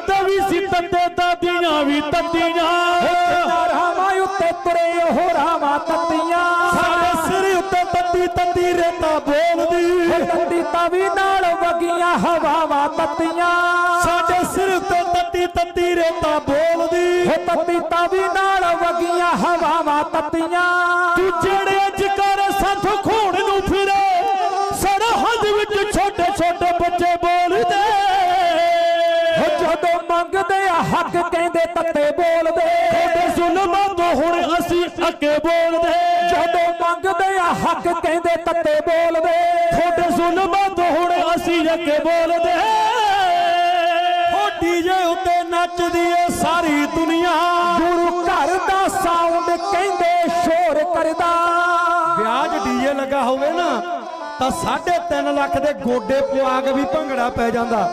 ਦਾਦਾ ਵੀ ਸੀ ਤੱਤੇ ਦਾਦੀਆਂ ਵੀ ਤੱਤੀਆਂ ਰਾਵਾਂ ਉੱਤੇ ਤੁਰੇ ਉਹ ਰਾਵਾਂ ਤੱਤੀਆਂ ਸਾਡੇ ਸਿਰ ਉੱਤੇ ਤੱਤੀ ਤੱਤੀ ਰੇਤਾ ਬੋਲਦੀ। ਤੱਤੀ ਤਵੀ ਨਾਲ ਵਗੀਆਂ ਹਵਾਵਾਂ ਤੱਤੀਆਂ ਸਾਡੇ ਸਿਰ ਉੱਤੇ ਤੱਤੀ ਤੱਤੀ ਰੇਤਾ ਬੋਲਦੀ। ਤੱਤੀ ਤਵੀ ਨਾਲ ਵਗੀਆਂ ਹਵਾਵਾਂ ਤੱਤੀਆਂ ਤੂੰ ਜਿਹੜੇ ਅੱਜ ਕਰ ਸਾਥੋਂ ਖੂਨ ਹੱਕ ਕਹਿੰਦੇ ਤੱਤੇ ਬੋਲਦੇ। ਤੁਹਾਡੇ ਜ਼ੁਲਮਾਂ ਤੋਂ ਹੁਣ ਅਸੀਂ ਅੱਗੇ ਬੋਲਦੇ। ਜਦੋਂ ਮੰਗਦੇ ਆ ਹੱਕ ਕਹਿੰਦੇ ਤੱਤੇ ਬੋਲਦੇ। ਤੁਹਾਡੇ ਜ਼ੁਲਮਾਂ ਤੋਂ ਹੁਣ ਅਸੀਂ ਅੱਗੇ ਬੋਲਦੇ। ਹੋ ਡੀਜੇ ਉੱਤੇ ਨੱਚਦੀ ਏ ਸਾਰੀ ਦੁਨੀਆ। ਗੁਰੂ ਘਰ ਦਾ ਸਾਊਂਡ ਕਹਿੰਦੇ ਸ਼ੋਰ ਕਰਦਾ। ਵਿਆਜ ਡੀਜੇ ਲੱਗਾ ਹੋਵੇ ਨਾ ਤਾਂ 3.5 ਲੱਖ ਦੇ ਗੋਡੇ ਪਵਾ ਕੇ ਵੀ ਭੰਗੜਾ ਪੈ ਜਾਂਦਾ।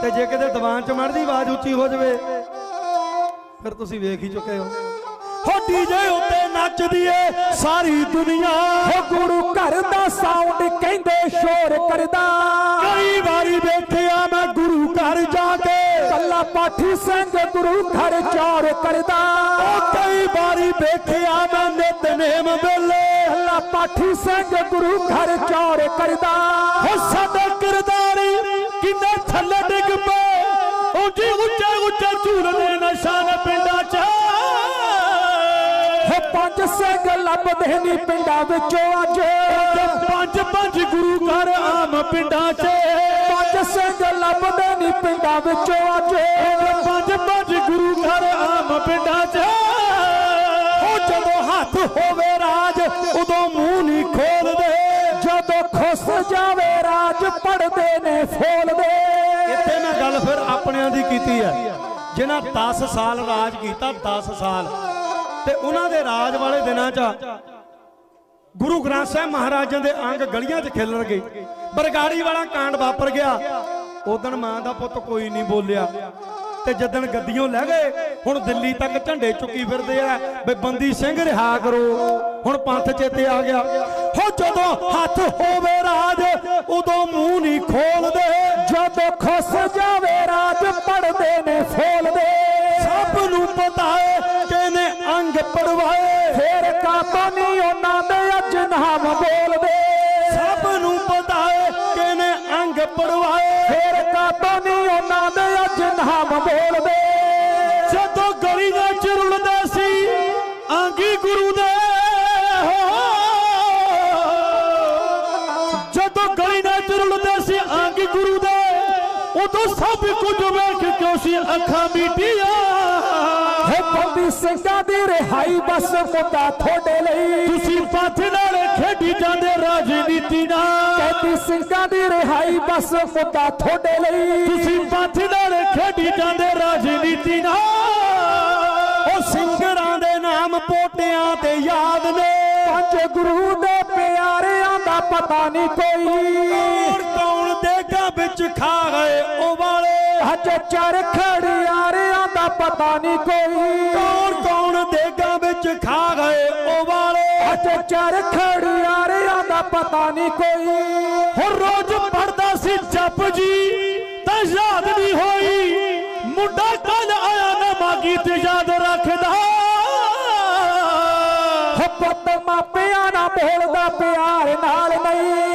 ਤੇ ਜੇ ਕਿਤੇ ਦੀਵਾਨ ਚ ਮੜਦੀ ਆਵਾਜ਼ ਉੱਚੀ ਹੋ ਜਾਵੇ। ਫਿਰ ਤੁਸੀਂ ਵੇਖ ਹੀ ਚੁੱਕੇ ਹੋ। ਹੋ ਡੀਜੇ ਉੱਤੇ ਨੱਚਦੀ ਏ ਸਾਰੀ ਦੁਨੀਆ। ਹੋ ਗੁਰੂ ਘਰ ਦਾ ਸਾਊਂਡ ਕਹਿੰਦੇ ਸ਼ੋਰ ਕਰਦਾ। ਕਈ ਵਾਰੀ ਵੇਖਿਆ ਮੈਂ ਗੁਰੂ ਘਰ ਜਾ ਕੇ। ਕੱਲਾ ਪਾਠੀ ਸਿੰਘ ਗੁਰੂ ਘਰ ਚੌਰ ਕਰਦਾ। ਉਹ ਕਈ ਵਾਰੀ ਵੇਖਿਆ ਮੈਂ ਨਿਤਨੇਮ ਵੇਲੇ। ਕੱਲਾ ਪਾਠੀ ਸਿੰਘ ਗੁਰੂ ਘਰ ਚੌਰ ਕਰਦਾ। ਹੋ ਸਾਡਾ ਕਿਰਦਾਰੀ ਕਿੰਨੇ ਥੱਲੇ ਡਿੱਗ ਪਏ। ਉਂਝੀ ਉੱਚੇ ਉੱਚੇ ਝੂਲਦੇ ਨਿਸ਼ਾਨ ਪਿੰਡਾਂ 'ਚ। ਹੋ ਪੰਜ ਸਿੰਘ ਲੱਭਦੇ ਨਹੀਂ ਪਿੰਡਾਂ ਵਿੱਚੋਂ ਅੱਜ। ਪੰਜ ਪੰਜ ਗੁਰੂ ਘਰ ਆਮ ਪਿੰਡਾਂ 'ਚ। ਪੰਜ ਸਿੰਘ ਲੱਭਦੇ ਨਹੀਂ ਪਿੰਡਾਂ ਵਿੱਚੋਂ ਅੱਜ। ਪੰਜ ਪੰਜ ਗੁਰੂ ਘਰ ਆਮ ਪਿੰਡਾਂ 'ਚ। ਹੋ ਜਦੋਂ ਹੱਥ ਹੋਵੇ ਰਾਜ ਉਦੋਂ ਮੂੰਹ ਨਹੀਂ ਖੋਲਦੇ। ਜਦੋਂ ਖੁੱਸ ਜਾਵੇ ਰਾਜ ਪੜਦੇ ਨੇ ਫੋਲਦੇ। ਫਿਰ ਦੀ ਕੀਤੀ ਹੈ। ਜਿਨ੍ਹਾਂ 10 ਸਾਲ ਰਾਜ ਕੀਤਾ 10 ਸਾਲ। ਤੇ ਉਹਨਾਂ ਦੇ ਰਾਜ ਵਾਲੇ ਦਿਨਾਂ 'ਚ ਗੁਰੂ ਗ੍ਰੰਥ ਸਾਹਿਬ ਮਹਾਰਾਜਾਂ ਦੇ ਅੰਗ ਗਲੀਆਂ 'ਚ ਖਿਲਰ ਗਏ। ਬਰਗਾੜੀ ਵਾਲਾ ਕਾਂਡ ਵਾਪਰ ਗਿਆ। ਉਦੋਂ ਮਾਂ ਦਾ ਪੁੱਤ ਕੋਈ ਨਹੀਂ ਬੋਲਿਆ। ਤੇ ਜਦਣ ਗੱਡੀਆਂ ਲੈ ਗਏ, ਹੁਣ ਦਿੱਲੀ ਤੱਕ ਝੰਡੇ ਚੁੱਕੀ ਫਿਰਦੇ ਆ। ਬਈ ਬੰਦੀ ਸਿੰਘ ਰਿਹਾ ਕਰੋ। ਹੁਣ ਪੰਥ ਚੇਤੇ ਆ ਗਿਆ। ਹੋ ਜਦੋਂ ਹੱਥ ਹੋਵੇ ਰਾਜ, ਉਦੋਂ ਮੂੰਹ ਨਹੀਂ ਖੋ ਫੇਰ ਕਾਤੋਂ ਨਹੀਂ ਉਹਨਾਂ ਦੇ ਅੱਜ ਨਾਮ ਬੋਲਦੇ। ਸਭ ਨੂੰ ਪਤਾ ਏ ਕਿਨੇ ਅੰਗ ਪੜਵਾਏ। ਫੇਰ ਕਾਤੋਂ ਨਹੀਂ ਉਹਨਾਂ ਦੇ ਅੱਜ ਨਾਮ ਬੋਲਦੇ। ਜਦੋਂ ਗਲੀ ਦੇ ਚ ਰੁਲਦੇ ਸੀ ਆਂਗੀ ਗੁਰੂ ਦੇ। ਹੋ। ਜਦੋਂ ਗਲੀ ਦੇ ਚ ਰੁਲਦੇ ਸੀ ਆਂਗੀ ਗੁਰੂ ਦੇ। ਉਦੋਂ ਸਭ ਕੁਝ ਵੇਖ ਕਿਉਂ ਸੀ ਅੱਖਾਂ ਮੀਟੀਆਂ। ਹੋ ਬੰਦੀ ਸਿੰਘਾਂ ਦੀ ਰਿਹਾਈ ਬਸ ਮੁੱਦਾ ਤੁਹਾਡੇ ਲਈ। ਤੁਸੀਂ ਪੰਥ ਨਾਲ ਖੇਡੀ ਜਾਂਦੇ ਰਾਜਨੀਤੀ ਨਾਲ। ਕਹਿੰਦੀ ਸਿੰਘਾਂ ਦੀ ਰਿਹਾਈ ਬਸ ਮੁੱਦਾ ਤੁਹਾਡੇ ਲਈ। ਤੁਸੀਂ ਪੰਥ ਨਾਲ ਖੇਡੀ ਜਾਂਦੇ ਰਾਜਨੀਤੀ ਨਾਲ। ਉਹ ਸਿੰਘਰਾਂ ਦੇ ਨਾਮ ਪੋਟਿਆਂ ਤੇ ਯਾਦ ਨੇ। ਪੰਜ ਗੁਰੂ ਦੇ ਪਿਆਰਿਆਂ ਦਾ ਪਤਾ ਨਹੀਂ ਕੋਈ। ਕੌਣ ਕੌਣ ਦੇਗਾ ਵਿੱਚ ਖਾ ਗਏ ਉਹ ਵਾਲੇ। ਅੱਜ ਚਰ ਪਤਾ ਨਹੀਂ ਕੋਈ। ਕੌਣ ਕੌਣ ਦੇਗਾ ਵਿੱਚ ਖਾ ਗਏ ਉਹ ਵਾਲੇ? ਅੱਜ ਚਰ ਖੜਿਆਰਿਆਂ ਦਾ ਪਤਾ ਨਹੀਂ ਕੋਈ। ਹੁਣ ਰੋਜ਼ ਪੜਦਾ ਸੀ ਜਪ ਜੀ ਤਾਂ ਯਾਦ ਨਹੀਂ ਹੋਈ। ਮੁੰਡਾ ਕੱਲ ਆਇਆ ਨਾ ਮਾਗੀ ਤੇ ਯਾਦ ਰੱਖਦਾ। ਹੋ ਪੁੱਤ ਮਾਪਿਆਂ ਨਾਲ ਬੋਲਦਾ ਪਿਆਰ ਨਾਲ ਨਹੀਂ।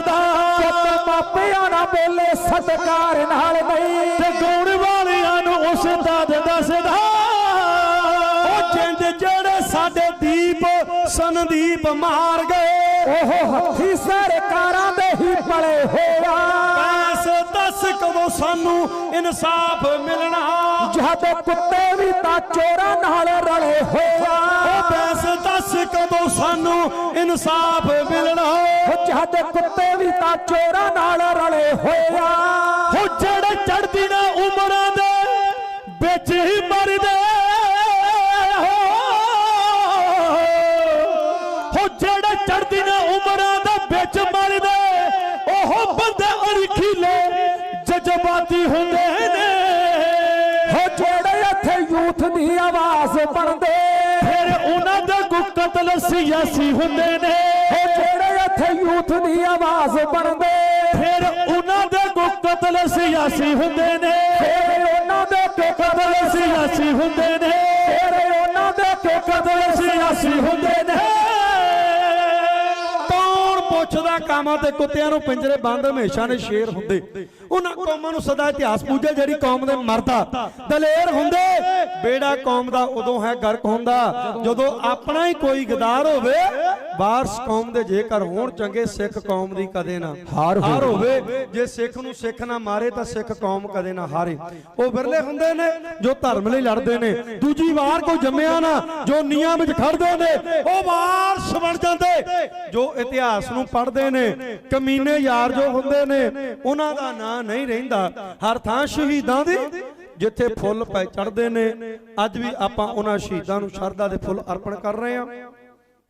ਦੱਸਦਾ ਪੁੱਤ ਮਾਪਿਆਂ ਨਾਲ ਬੋਲੇ ਸਤਕਾਰ ਨਾਲ ਨਹੀਂ। ਤੇ ਗਾਉਣ ਵਾਲਿਆਂ ਨੂੰ ਉਸਤਾਦ ਦੱਸਦਾ ਉਹ ਜਿੰਦ ਜਿਹੜੇ ਸਾਡੇ ਦੀਪ ਸੰਦੀਪ ਮਾਰ ਗਏ। ਉਹ ਹੱਥੀ ਸਰਕਾਰਾਂ ਦੇ ਹੀ ਪਲੇ ਐਸ ਕਦੋਂ ਸਾਨੂੰ ਇਨਸਾਫ ਮਿਲਣਾ ਜਦ ਕੁੱਤੇ ਵੀ ਤਾਂ ਚੋਰਾਂ ਨਾਲ ਰਲੇ ਹੋਇਆ ਉਹ ਬੈਸ ਦੱਸ ਕਦੋਂ ਸਾਨੂੰ ਇਨਸਾਫ ਮਿਲਣਾ? ਜਦ ਕੁੱਤੇ ਵੀ ਤਾਂ ਚੋਰਾਂ ਨਾਲ ਰਲੇ ਹੋਇਆ ਹੋ ਜਿਹੜੇ ਚੜਦੀ ਨਾ ਉਮਰਾਂ ਦੇ ਵਿੱਚ ਹੀ ਮਰਦੇ। ਹੋ ਜਿਹੜੇ ਚੜਦੀ ਯੂਥ ਦੀ ਆਵਾਜ਼ ਬਣਦੇ। ਫਿਰ ਉਹਨਾਂ ਦੇ ਕੋ ਕਤਲ ਸਿਆਸੀ ਹੁੰਦੇ ਨੇ। ਹੋ ਜਿਹੜੇ ਇੱਥੇ ਯੂਥ ਦੀ ਆਵਾਜ਼ ਬਣਦੇ। ਫਿਰ ਉਹਨਾਂ ਦੇ ਕੋ ਕਿਉਂ ਕਤਲ ਸਿਆਸੀ ਹੁੰਦੇ ਨੇ। ਫੇਰ ਉਹਨਾਂ ਦੇ ਕਿਉਂ ਕਤਲ ਸਿਆਸੀ ਹੁੰਦੇ ਨੇ। ਫੇਰ ਉਹਨਾਂ ਦੇ ਕਿਉਂ ਕਤਲ ਸਿਆਸੀ ਹੁੰਦੇ ਨੇ। ਪੁੱਛਦਾ ਕਾਮਾਂ ਤੇ ਕੁੱਤਿਆਂ ਨੂੰ ਪਿੰਜਰੇ ਬੰਦ ਹਮੇਸ਼ਾ ਨੇ ਸ਼ੇਰ ਹੁੰਦੇ। ਉਹਨਾਂ ਕੌਮਾਂ ਨੂੰ ਸਦਾ ਇਤਿਹਾਸ ਪੂਜੇ, ਜਿਹੜੀ ਕੌਮ ਦੇ ਮਰਦਾ। ਦਲੇਰ ਹੁੰਦੇ। ਬੇੜਾ ਕੌਮ ਦਾ ਉਦੋਂ ਹੈ ਗਰਕ ਹੁੰਦਾ, ਜਦੋਂ ਆਪਣਾ ਹੀ ਕੋਈ ਗਦਾਰ ਹੋਵੇ ਵਾਰਸ ਕੌਮ ਦੇ ਜੇਕਰ ਹੋਣ ਚੰਗੇ ਸਿੱਖ ਕੌਮ ਦੀ ਕਦੇ ਨਾ ਹਾਰ ਹੋਵੇ। ਜੇ ਸਿੱਖ ਨੂੰ ਸਿੱਖ ਨਾ ਮਾਰੇ ਤਾਂ ਸਿੱਖ ਕੌਮ ਕਦੇ ਨਾ ਹਾਰੇ। ਉਹ ਵਿਰਲੇ ਹੁੰਦੇ ਨੇ ਜੋ ਧਰਮ ਲਈ ਲੜਦੇ ਨੇ। ਦੂਜੀ ਵਾਰ ਕੋਈ ਜੰਮਿਆ ਨਾ ਜੋ ਨੀਆਂ ਵਿੱਚ ਖੜਦੇ ਨੇ ਉਹ ਵਾਰਸ ਬਣ ਜਾਂਦੇ। ਜੋ ਇਤਿਹਾਸ ਨੂੰ ਪੜ੍ਹਦੇ ਨੇ ਕਮੀਨੇ ਯਾਰ ਜੋ ਹੁੰਦੇ ਨੇ ਉਹਨਾਂ ਦਾ ਨਾਂ ਨਹੀਂ ਰਹਿੰਦਾ। ਹਰ ਥਾਂ ਸ਼ਹੀਦਾਂ ਦੀ ਜਿੱਥੇ ਫੁੱਲ ਪੈ ਚੜਦੇ ਨੇ। ਅੱਜ ਵੀ ਆਪਾਂ ਉਹਨਾਂ ਸ਼ਹੀਦਾਂ ਨੂੰ ਸ਼ਰਧਾ ਦੇ ਫੁੱਲ ਅਰਪਣ ਕਰ ਰਹੇ ਹਾਂ।